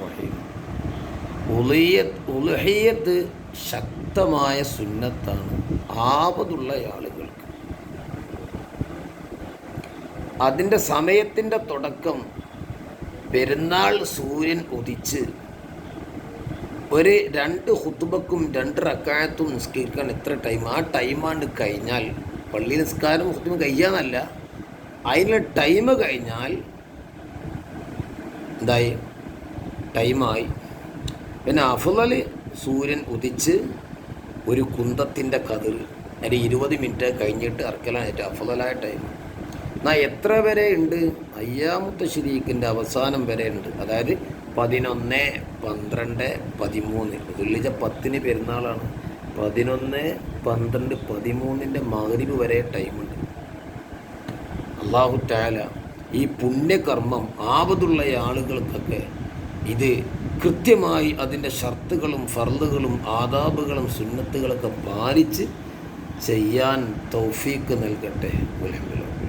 റഹീം ഉലഹിയത്ത് ശക്തമായ സുന്നത്താണ് ആപതുള്ള ആളുകൾക്ക്. അതിന്റെ സമയത്തിന്റെ തുടക്കം പെരുന്നാൾ സൂര്യൻ ഉദിച്ച് ഒരു രണ്ട് ഹുത്തുബക്കും രണ്ട് റക്കായത്തും നിസ്കരിക്കാൻ എത്ര ടൈം? ആ ടൈമാണ്ട് കഴിഞ്ഞാൽ പള്ളി നിസ്കാരം ഹുത്തുബ കഴിയാന്നല്ല. അതിനുള്ള ടൈം കഴിഞ്ഞാൽ എന്തായി ടൈമായി. പിന്നെ അഫുലല് സൂര്യൻ ഉദിച്ച് ഒരു കുന്തത്തിന്റെ കതിർ. ഒരു ഇരുപത് മിനിറ്റ് കഴിഞ്ഞിട്ട് ഇറക്കലായിട്ട് അഫുലായ ടൈം. എന്നാൽ എത്ര വരെ ഉണ്ട്? അയ്യാമുത്ത ശരീക്കിന്റെ അവസാനം വരെ ഉണ്ട്. അതായത് പതിനൊന്ന് പന്ത്രണ്ട് പതിമൂന്ന്. വെള്ളിച്ച പത്തിന് പെരുന്നാളാണ്. പതിനൊന്ന് പന്ത്രണ്ട് പതിമൂന്നിന്റെ മകരിവ് വരെ ടൈമുണ്ട്. അള്ളാഹു താല ഈ പുണ്യകർമ്മം ആപതുള്ള ആളുകൾക്കൊക്കെ ഇത് കൃത്യമായി അതിന്റെ ഷർത്തുകളും ഫർദുകളും ആദാബുകളും സുന്നത്തുകളൊക്കെ പാലിച്ച് ചെയ്യാൻ തൗഫീക്ക് നൽകട്ടെ. ഉലഹമില്ല